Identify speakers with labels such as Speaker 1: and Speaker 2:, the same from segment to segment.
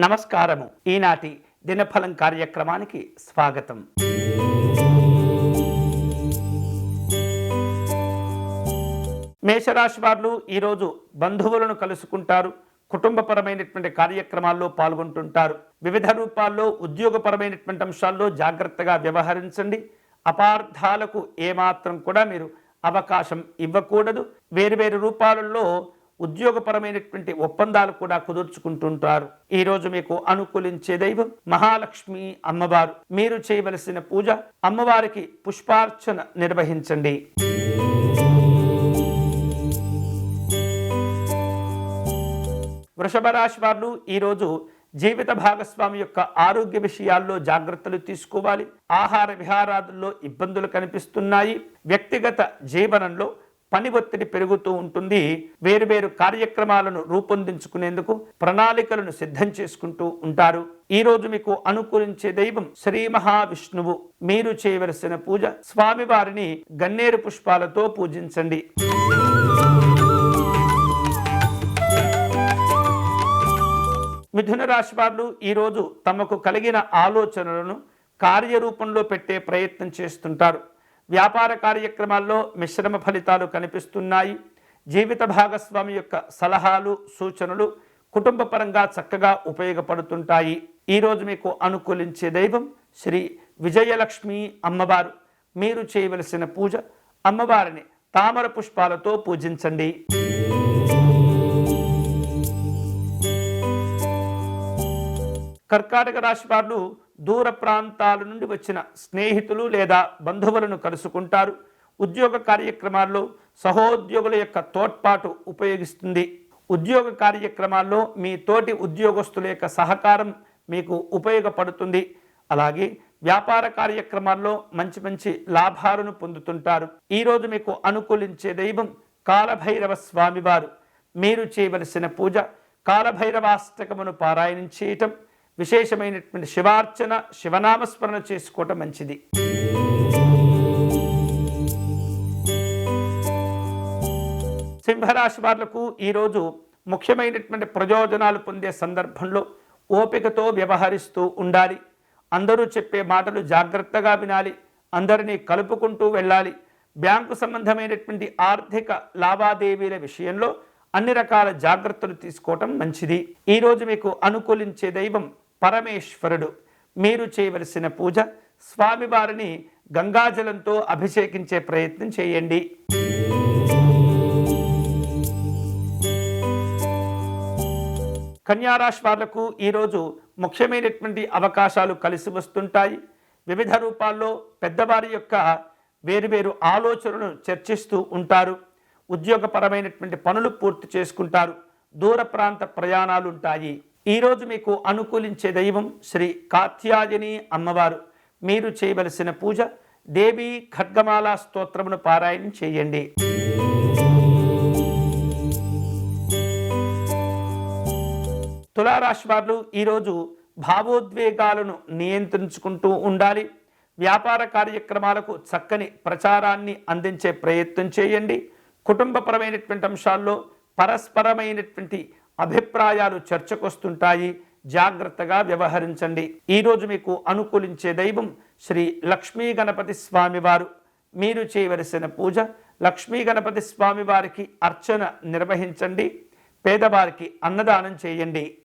Speaker 1: నమస్కారము. ఈనాటి దినఫలం కార్యక్రమానికి స్వాగతం. మేషరాశి వారు ఈరోజు బంధువులను కలుసుకుంటారు. కుటుంబపరమైనటువంటి కార్యక్రమాల్లో పాల్గొంటుంటారు. వివిధ రూపాల్లో ఉద్యోగపరమైనటువంటి అంశాల్లో జాగ్రత్తగా వ్యవహరించండి. అపార్థాలకు ఏమాత్రం కూడా మీరు అవకాశం ఇవ్వకూడదు. వేరువేరు రూపాలలో ఉద్యోగపరమైనటువంటి ఒప్పందాలు కూడా కుదుర్చుకుంటుంటారు. ఈ రోజు మీకు అనుకూలించే దైవం మహాలక్ష్మి అమ్మవారు. మీరు చేయవలసిన పూజ అమ్మవారికి పుష్పార్చన నిర్వహించండి. వృషభ రాశి వారు ఈరోజు జీవిత భాగస్వామి యొక్క ఆరోగ్య విషయాల్లో జాగ్రత్తలు తీసుకోవాలి. ఆహార విహారాదుల్లో ఇబ్బందులు కనిపిస్తున్నాయి. వ్యక్తిగత జీవనంలో పని ఒత్తిడి పెరుగుతూ ఉంటుంది. వేరువేరు కార్యక్రమాలను రూపొందించుకునేందుకు ప్రణాళికలను సిద్ధం చేసుకుంటూ ఉంటారు. ఈ రోజు మీకు అనుకూలించే దైవం శ్రీ మహావిష్ణువు. మీరు చేయవలసిన పూజ స్వామివారిని గన్నేరు పుష్పాలతో పూజించండి. మిథున రాశి వారు ఈరోజు తమకు కలిగిన ఆలోచనలను కార్యరూపంలో పెట్టే ప్రయత్నం చేస్తుంటారు. వ్యాపార కార్యక్రమాల్లో మిశ్రమ ఫలితాలు కనిపిస్తున్నాయి. జీవిత భాగస్వామి యొక్క సలహాలు సూచనలు కుటుంబ పరంగా చక్కగా ఉపయోగపడుతుంటాయి. ఈరోజు మీకు అనుకూలించే దైవం శ్రీ విజయలక్ష్మి అమ్మవారు. మీరు చేయవలసిన పూజ అమ్మవారిని తామర పుష్పాలతో పూజించండి. కర్కాటక రాశి వారు దూర ప్రాంతాల నుండి వచ్చిన స్నేహితులు లేదా బంధువులను కలుసుకుంటారు. ఉద్యోగ కార్యక్రమాల్లో సహోద్యోగుల యొక్క తోడ్పాటు ఉపయోగిస్తుంది. ఉద్యోగ కార్యక్రమాల్లో మీ తోటి ఉద్యోగస్తుల యొక్క సహకారం మీకు ఉపయోగపడుతుంది. అలాగే వ్యాపార కార్యక్రమాల్లో మంచి మంచి లాభాలను పొందుతుంటారు. ఈరోజు మీకు అనుకూలించే దైవం కాలభైరవ స్వామివారు. మీరు చేయవలసిన పూజ కాలభైరవాష్టకమును పారాయణం చేయటం విశేషమైనటువంటి శివార్చన శివనామస్మరణ చేసుకోవటం మంచిది. సింహరాశి వారులకు ఈరోజు ముఖ్యమైనటువంటి ప్రయోజనాలు పొందే సందర్భంలో ఓపికతో వ్యవహరిస్తూ ఉండాలి. అందరూ చెప్పే మాటలు జాగ్రత్తగా వినాలి. అందరినీ కలుపుకుంటూ వెళ్ళాలి. బ్యాంకు సంబంధమైనటువంటి ఆర్థిక లావాదేవీల విషయంలో అన్ని రకాల జాగ్రత్తలు తీసుకోవటం మంచిది. ఈరోజు మీకు అనుకూలించే దైవం పరమేశ్వరుడు. మీరు చేయవలసిన పూజ స్వామివారిని గంగాజలంతో అభిషేకించే ప్రయత్నం చేయండి. కన్యారాశి వాళ్ళకు ఈరోజు ముఖ్యమైనటువంటి అవకాశాలు కలిసి వస్తుంటాయి. వివిధ రూపాల్లో పెద్దవారి యొక్క వేరువేరు ఆలోచనలను చర్చిస్తూ ఉంటారు. ఉద్యోగపరమైనటువంటి పనులు పూర్తి చేసుకుంటారు. దూర ప్రాంత ప్రయాణాలు ఉంటాయి. ఈరోజు మీకు అనుకూలించే దైవం శ్రీ కాత్యాయని అమ్మవారు. మీరు చేయవలసిన పూజ దేవి ఖడ్గమాల స్తోత్రమును పారాయణం చేయండి. తులారాశి వారు ఈరోజు భావోద్వేగాలను నియంత్రించుకుంటూ ఉండాలి. వ్యాపార కార్యక్రమాలకు చక్కని ప్రచారాన్ని అందించే ప్రయత్నం చేయండి. కుటుంబపరమైనటువంటి అంశాల్లో పరస్పరమైనటువంటి అభిప్రాయాలు చర్చకొస్తుంటాయి. జాగ్రత్తగా వ్యవహరించండి. ఈరోజు మీకు అనుకూలించే దైవం శ్రీ లక్ష్మీ గణపతి స్వామివారు. మీరు చేయవలసిన పూజ లక్ష్మీ గణపతి స్వామివారికి అర్చన నిర్వహించండి. పేదవారికి అన్నదానం చేయండి.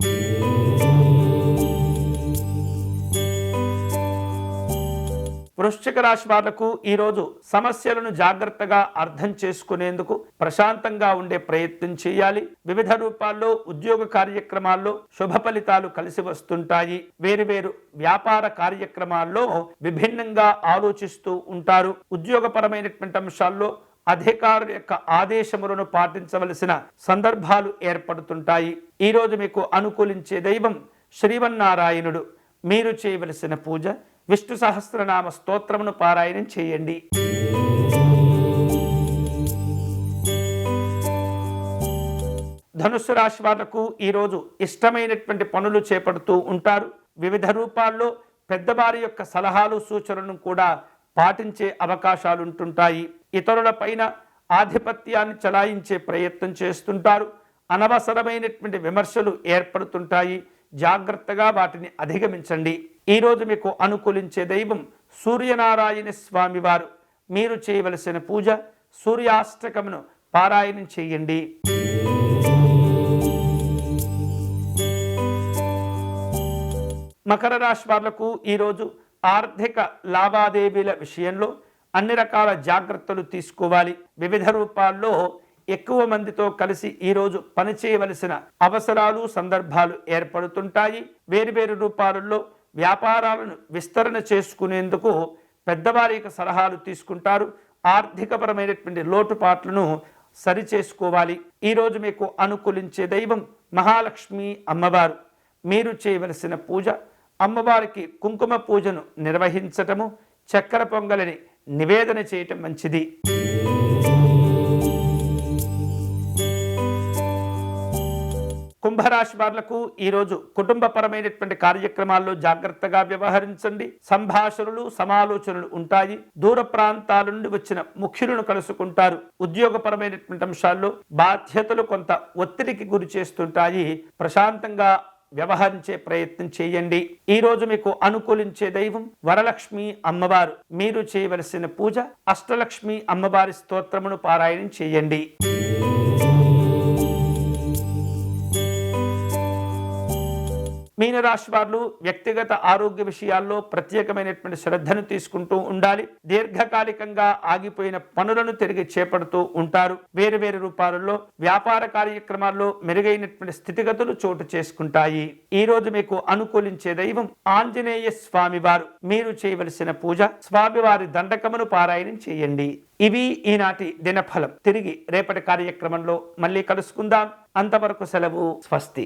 Speaker 1: వృశ్చిక రాశి వాళ్ళకు ఈరోజు సమస్యలను జాగ్రత్తగా అర్థం చేసుకునేందుకు ప్రశాంతంగా ఉండే ప్రయత్నం చేయాలి. వివిధ రూపాల్లో ఉద్యోగ కార్యక్రమాల్లో శుభ ఫలితాలు కలిసి వస్తుంటాయి. వేరువేరు వ్యాపార కార్యక్రమాల్లో విభిన్నంగా ఆలోచిస్తూ ఉంటారు. ఉద్యోగపరమైనటువంటి అంశాల్లో అధికారుల యొక్క ఆదేశములను పాటించవలసిన సందర్భాలు ఏర్పడుతుంటాయి. ఈరోజు మీకు అనుకూలించే దైవం శ్రీవన్నారాయణుడు మీరు చేయవలసిన పూజ విష్ణు సహస్రనామ స్తోత్రమును పారాయణం చేయండి. ధనుస్సు రాశి వాళ్ళకు ఈరోజు ఇష్టమైనటువంటి పనులు చేపడుతూ ఉంటారు. వివిధ రూపాల్లో పెద్దవారి యొక్క సలహాలు సూచనలను కూడా పాటించే అవకాశాలు ఉంటుంటాయి ఆధిపత్యాన్ని చలాయించే ప్రయత్నం చేస్తుంటారు. అనవసరమైనటువంటి విమర్శలు ఏర్పడుతుంటాయి. జాగ్రత్తగా వాటిని అధిగమించండి. ఈరోజు మీకు అనుకూలించే దైవం సూర్యనారాయణ స్వామివారు. మీరు చేయవలసిన పూజ సూర్యాష్టకమును పారాయణం చేయండి. మకర రాశి వాళ్ళకు ఈరోజు ఆర్థిక లావాదేవీల విషయంలో అన్ని రకాల జాగ్రత్తలు తీసుకోవాలి. వివిధ రూపాల్లో ఎక్కువ మందితో కలిసి ఈరోజు పనిచేయవలసిన అవసరాలు సందర్భాలు ఏర్పడుతుంటాయి. వేరువేరు రూపాలలో వ్యాపారాలను విస్తరణ చేసుకునేందుకు పెద్దవారి యొక్క సలహాలు తీసుకుంటారు. ఆర్థికపరమైనటువంటి లోటుపాట్లను సరిచేసుకోవాలి. ఈరోజు మీకు అనుకూలించే దైవం మహాలక్ష్మి అమ్మవారు. మీరు చేయవలసిన పూజ అమ్మవారికి కుంకుమ పూజను నిర్వహించటము చక్కెర పొంగలిని నివేదన చేయటం మంచిది. కుంభరాశి వాళ్ళకు ఈరోజు కుటుంబపరమైనటువంటి కార్యక్రమాల్లో జాగ్రత్తగా వ్యవహరించండి. సంభాషణలు సమాలోచనలు ఉంటాయి. దూర ప్రాంతాల నుండి వచ్చిన ముఖ్యులను కలుసుకుంటారు. ఉద్యోగపరమైనటువంటి అంశాల్లో బాధ్యతలు కొంత ఒత్తిడికి గురి చేస్తుంటాయి. ప్రశాంతంగా వ్యవహరించే ప్రయత్నం చేయండి. ఈ రోజు మీకు అనుకూలించే దైవం వరలక్ష్మి అమ్మవారు. మీరు చేయవలసిన పూజ అష్టలక్ష్మి అమ్మవారి స్తోత్రమును పారాయణం చేయండి. మీనరాశి వారు వ్యక్తిగత ఆరోగ్య విషయాల్లో ప్రత్యేకమైనటువంటి శ్రద్ధను తీసుకుంటూ ఉండాలి. దీర్ఘకాలికంగా ఆగిపోయిన పనులను తిరిగి చేపడుతూ ఉంటారు. వేరు వేరు రూపాలలో వ్యాపార కార్యక్రమాల్లో మెరుగైనటువంటి స్థితిగతులు చోటు చేసుకుంటాయి. ఈ రోజు మీకు అనుకూలించే దైవం ఆంజనేయ స్వామి వారు మీరు చేయవలసిన పూజ స్వామివారి దండకమును పారాయణం చేయండి. ఇవి ఈనాటి దినఫలం. తిరిగి రేపటి కార్యక్రమంలో మళ్ళీ కలుసుకుందాం. అంతవరకు సెలవు. స్వస్తి.